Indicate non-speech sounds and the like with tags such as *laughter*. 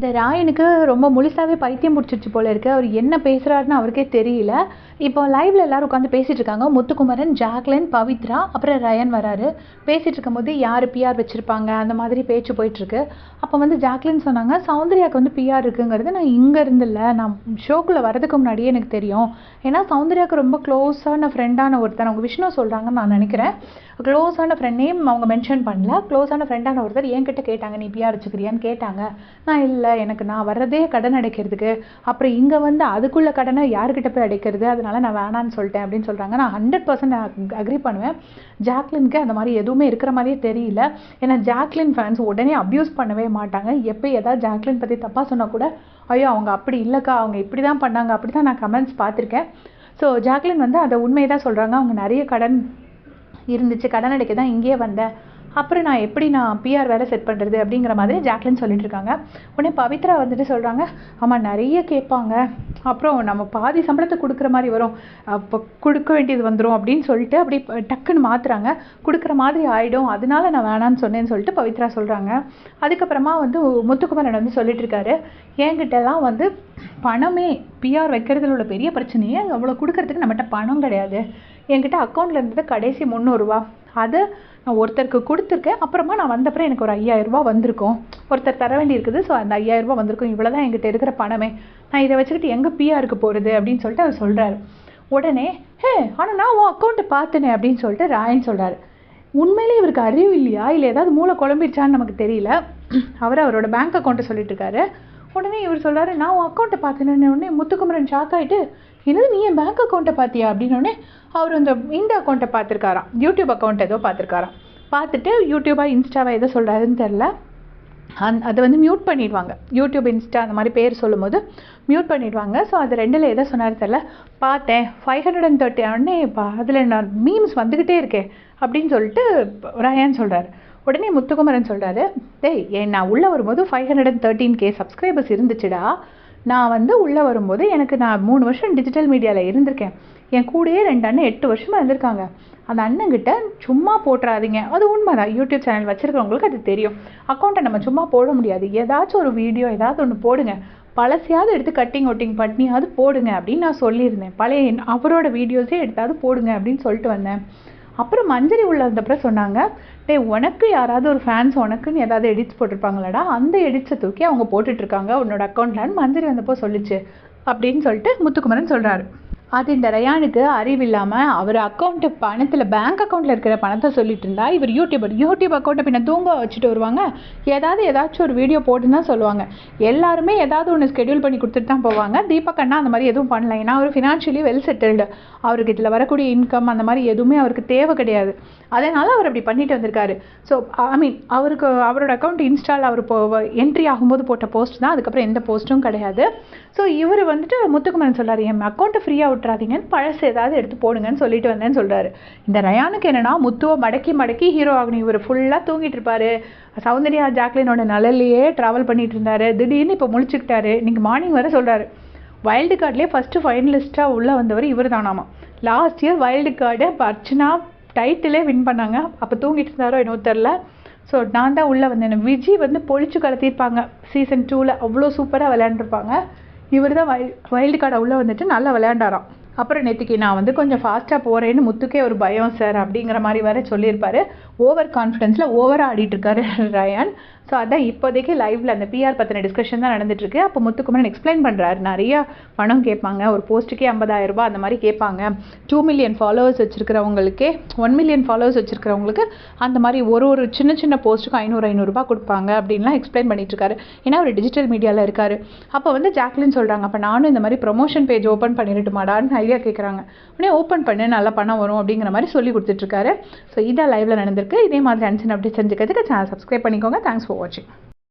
இந்த ராயனுக்கு ரொம்ப முழுசாவே பைத்தியம் பிடிச்சிருச்சு போல இருக்கு. அவர் என்ன பேசுகிறாருன்னு அவருக்கே தெரியல. இப்போ லைவ்ல எல்லாரும் உட்காந்து பேசிட்டு இருக்காங்க. முத்துக்குமரன் ஜாக்லின் பவித்ரா அப்புறம் ரயன் வராரு. பேசிட்டு இருக்கும்போது யார் பிஆர் வச்சிருப்பாங்க? அந்த மாதிரி பேச்சு போயிட்டு இருக்கு. அப்போ வந்து ஜாக்லின் சொன்னாங்க சௌந்தர்யாவுக்கு வந்து பிஆர் இருக்குங்கிறது நான் இங்கே இருந்தில்ல. நான் ஷோக்குள்ள வரதுக்கு முன்னாடியே எனக்கு தெரியும். ஏன்னா சௌந்தர்யாவுக்கு ரொம்ப க்ளோஸான ஃப்ரெண்டான ஒருத்தர் அவங்க விஷ்ணு சொல்கிறாங்கன்னு நான் நினைக்கிறேன். க்ளோஸான ஃப்ரெண்ட் நேம் அவங்க மென்ஷன் பண்ணல. க்ளோஸான ஃப்ரெண்டான ஒருத்தர் என்கிட்ட கேட்டாங்க நீ பிஆர் வச்சுக்கிறியான்னு கேட்டாங்க. நான் இல்லை. எனக்கு நான் வர்றதே கடன் அடைக்கிறதுக்கு. அப்புறம் இங்கே வந்து அதுக்குள்ள கடனை யார்கிட்ட போய் அடைக்கிறது? அதனால நான் வேணான்னு சொல்லிட்டேன் அப்படின்னு சொல்கிறாங்க நான் ஹண்ட்ரட் பர்சன்ட் அக்ரி பண்ணுவேன். ஜாக்லினுக்கு அந்த மாதிரி எதுவுமே இருக்கிற மாதிரியே தெரியல. ஏன்னா ஜாக்லின் ஃபேன்ஸ் உடனே அப்யூஸ் பண்ணவே மாட்டாங்க. எப்போ ஏதாவது ஜாக்லின் பற்றி தப்பாக சொன்னால் கூட ஐயோ அவங்க அப்படி இல்லைக்கா அவங்க இப்படி தான் பண்ணாங்க. அப்படி தான் நான் கமெண்ட்ஸ் பார்த்துருக்கேன். ஸோ ஜாக்லின் வந்து அதை உண்மையை தான் சொல்கிறாங்க அவங்க நிறைய கடன் இருந்துச்சு. கடன் அடைக்க தான் இங்கேயே வந்தேன். அப்புறம் நான் எப்படி நான் பிஆர் வேலை செட் பண்ணுறது அப்படிங்கிற மாதிரி ஜாக்லின் சொல்லிட்டு இருக்காங்க. உடனே பவித்ரா வந்துட்டு சொல்கிறாங்க ஆமாம் நிறைய கேட்பாங்க. அப்புறம் நம்ம பாதி சம்பளத்தை கொடுக்குற மாதிரி வரும். அப்போ கொடுக்க வேண்டியது வந்துடும் அப்படின்னு சொல்லிட்டு அப்படி டக்குன்னு மாற்றுறாங்க கொடுக்குற மாதிரி ஆகிடும் அதனால நான் வேணான்னு சொன்னேன்னு சொல்லிட்டு பவித்ரா சொல்கிறாங்க அதுக்கப்புறமா வந்து முத்துக்குமரன் வந்து சொல்லிட்டு இருக்காரு என்கிட்டலாம் வந்து பணமே பிஆர் வைக்கிறதுல உள்ள பெரிய பிரச்சனையே அவ்வளோ கொடுக்கறதுக்கு நம்மகிட்ட பணம் கிடையாது. என்கிட்ட அக்கௌண்ட்டில் இருந்தது கடைசி முந்நூறுரூவா அதை நான் ஒருத்தருக்கு கொடுத்துருக்கேன். அப்புறமா நான் வந்தப்பறம் எனக்கு ஒரு ஐயாயிரரூபா வந்திருக்கும். ஒருத்தர் தர வேண்டி இருக்குது ஸோ அந்த ஐயாயிரரூபா வந்திருக்கும். இவ்வளோ தான் என்கிட்ட இருக்கிற பணமே. நான் இதை வச்சுக்கிட்டு எங்கே பிஆருக்கு போகிறது அப்படின்னு சொல்லிட்டு அவர் சொல்கிறாரு உடனே ஹே ஆனால் நான் உன் அக்கௌண்ட்டை பார்த்தேனே அப்படின்னு சொல்லிட்டு ராயன் சொல்கிறாரு உண்மையிலே இவருக்கு அறிவு இல்லையா? இல்லை ஏதாவது மூளை குழம்பிடுச்சான்னு நமக்கு தெரியல. அவர் அவரோட பேங்க் அக்கௌண்ட்டை சொல்லிட்டு இருக்காரு. உடனே இவர் சொல்கிறாரு நான் உன் அக்கௌண்ட்டை பார்த்தேன்னு உடனே முத்துக்குமரன் ஷாக் ஆகிட்டு என்னது நீ என் பேங்க் அக்கௌண்ட்டை பார்த்தியா? அப்படின்னோடனே அவர் அந்த இந்த அக்கௌண்ட்டை பார்த்துருக்காராம். யூடியூப் அக்கௌண்ட் ஏதோ பார்த்துருக்காராம். பார்த்துட்டு யூடியூபா இன்ஸ்டாவாக எதோ சொல்கிறாருன்னு தெரில அந் அதை வந்து மியூட் பண்ணிடுவாங்க. யூடியூப் இன்ஸ்டா அந்த மாதிரி பேர் சொல்லும்போது மியூட் பண்ணிடுவாங்க. ஸோ அது ரெண்டில் எதை சொன்னார் தெரில பார்த்தேன். ஃபைவ் ஹண்ட்ரட் அண்ட் தேர்ட்டி உடனே இப்போ அதில் நான் மீம்ஸ் வந்துக்கிட்டே இருக்கே. அப்படின்னு சொல்லிட்டு ரயான் சொல்கிறார் உடனே முத்துக்குமரன் சொல்கிறாரு டேய் ஏ நான் உள்ளே வரும்போது five hundred and thirteen K subscribers இருந்துச்சுடா. நான் வந்து உள்ளே வரும்போது எனக்கு நான் மூணு வருஷம் டிஜிட்டல் மீடியாவில் இருந்திருக்கேன். என் கூடயே ரெண்டு அண்ணன் எட்டு வருஷமாக இருந்திருக்காங்க. அந்த அண்ணங்கிட்ட சும்மா போட்டுறாதீங்க. அது உண்மைதான். யூடியூப் சேனல் வச்சுருக்கவங்களுக்கு அது தெரியும். அக்கௌண்ட்டை நம்ம சும்மா போட முடியாது. ஏதாச்சும் ஒரு வீடியோ ஏதாவது ஒன்று போடுங்க. பழசையாவது எடுத்து கட்டிங் ஒட்டிங் பண்ணியாவது போடுங்க அப்படின்னு நான் சொல்லியிருந்தேன். பழைய அவரோட வீடியோஸே எடுத்தாவது போடுங்க அப்படின்னு சொல்லிட்டு வந்தேன். அப்புறம் மஞ்சரி உள்ள வந்தப்பறம் சொன்னாங்க டேய் உனக்கு யாராவது ஒரு ஃபேன்ஸ் உனக்குன்னு ஏதாவது எடிட்ஸ் போட்டிருப்பாங்களாடா அந்த எடிட்ஸை தூக்கி அவங்க போட்டுட்டு இருக்காங்க உன்னோட அக்கௌண்ட்லான்னு மஞ்சரி வந்தப்போ சொல்லிச்சு அப்படின்னு சொல்லிட்டு முத்துக்குமரன் சொல்கிறாரு அது இந்த ரயானுக்கு அறிவில்லாமல் அவர் அக்கௌண்ட்டு பணத்தில் பேங்க் அக்கௌண்ட்டில் இருக்கிற பணத்தை சொல்லிட்டு இருந்தா இவர் யூடியூபர் யூடியூப் அக்கௌண்ட்டை பின்ன தூங்க வச்சுட்டு வருவாங்க. ஏதாவது ஏதாச்சும் ஒரு வீடியோ போட்டுன்னு தான் சொல்லுவாங்க. எல்லாருமே ஏதாவது ஒன்று ஸ்கெடியூல் பண்ணி கொடுத்துட்டு தான் போவாங்க. தீபக் அண்ணா அந்த மாதிரி எதுவும் பண்ணல. ஏன்னா அவர் ஃபினான்ஷியலி வெல் செட்டில்டு அவருக்கு இதில் வரக்கூடிய இன்கம் அந்த மாதிரி எதுவுமே அவருக்கு தேவை கிடையாது. அதனால் அவர் அப்படி பண்ணிட்டு வந்திருக்காரு. ஸோ ஐ மீன் அவருக்கு அவரோட அக்கௌண்ட் இன்ஸ்டால் அவர் போ என்ட்ரி ஆகும்போது போட்ட போஸ்ட் தான். அதுக்கப்புறம் எந்த போஸ்ட்டும் கிடையாது. ஸோ இவர் வந்துட்டு முத்துக்குமரன் சொல்கிறார் என் அக்கௌண்ட்டை ஃப்ரீயாக விட்டுறாதீங்கன்னு பழசு ஏதாவது எடுத்து போடுங்கன்னு சொல்லிட்டு வந்தேன்னு சொல்கிறாரு இந்த ரயானுக்கு என்னென்னா முத்துவை மடக்கி மடக்கி ஹீரோ ஆகணும். இவர் ஃபுல்லாக தூங்கிட்டு இருப்பாரு. சௌந்தர்யா ஜாக்லினோட நிழல்லையே ட்ராவல் பண்ணிகிட்டு இருந்தாரு. திடீர்னு இப்போ முழிச்சுக்கிட்டாரு. இன்னைக்கு மார்னிங் வர சொல்கிறாரு வைல்டு கார்ட்லேயே ஃபஸ்ட்டு ஃபைனலிஸ்ட்டாக உள்ளே வந்தவர் இவர் தானாமா last year wild card Archana டைட்டிலே win பண்ணாங்க. அப்போ தூங்கிட்டு இருந்தாரோ என்னவோ தெரில ஸோ நான் தான் உள்ளே வந்தேன். விஜய் வந்து பொழிச்சு கலத்திருப்பாங்க. சீசன் டூவில் அவ்வளோ சூப்பராக விளையாண்டுருப்பாங்க. இவர் தான் வைல்டு கார்டை உள்ளே வந்துட்டு நல்லா விளையாண்டாராம். அப்புறம் நேற்றுக்கு நான் வந்து கொஞ்சம் ஃபாஸ்ட்டாக போகிறேன்னு முத்துக்கே ஒரு பயம் சார் அப்படிங்கிற மாதிரி வேற சொல்லியிருப்பார். ஓவர் கான்ஃபிடென்ஸில் ஓவராக ஆடிட்டுருக்காரு ரயான் *laughs* ஸோ அதான் இப்போதைக்கு லைவில் அந்த பிஆர் பற்றின டிஸ்கஷன் தான் நடந்துட்டு இருக்கு அப்போ முத்துக்குமரன் எக்ஸ்பிளைன் பண்ணுறாரு நிறைய பணம் கேட்பாங்க. ஒரு போஸ்ட்டுக்கே ஐம்பதாயிரம் அந்த மாதிரி கேட்பாங்க. டூ மில்லியன் ஃபாலோவர்ஸ் வச்சுருக்கிறவங்களுக்கே ஒன் மில்லியன் ஃபாலோவர்ஸ் வச்சுருக்கிறவங்களுக்கு அந்த மாதிரி ஒரு ஒரு சின்ன சின்ன போஸ்ட்டுக்கும் ஐநூறு ஐநூறுரூபா கொடுப்பாங்க அப்படின்லாம் எக்ஸ்பிளைன் பண்ணிட்டு இருக்காரு ஏன்னா அவர் டிஜிட்டல் மீடியாவில் இருக்காரு. அப்போ வந்து ஜாக்லின் சொல்கிறாங்க அப்போ நானும் இந்த மாதிரி ப்ரொமோஷன் பேஜ் ஓப்பன் பண்ணிடட்டுமாடான்னு ஐடியா கேட்குறாங்க உடனே ஓப்பன் பண்ணு நல்லா பணம் வரும் அப்படிங்கிற மாதிரி சொல்லி கொடுத்துட்ருக்காரு ஸோ இதான் லைவ்ல நடந்திருக்கு. இதே மாதிரி அன்சன் அப்படி செஞ்சுக்கிறதுக்கு சேனல் சப்ஸ்கிரைப் பண்ணிக்கோங்க. தேங்க்ஸ் ஃபார் வாட்சிங்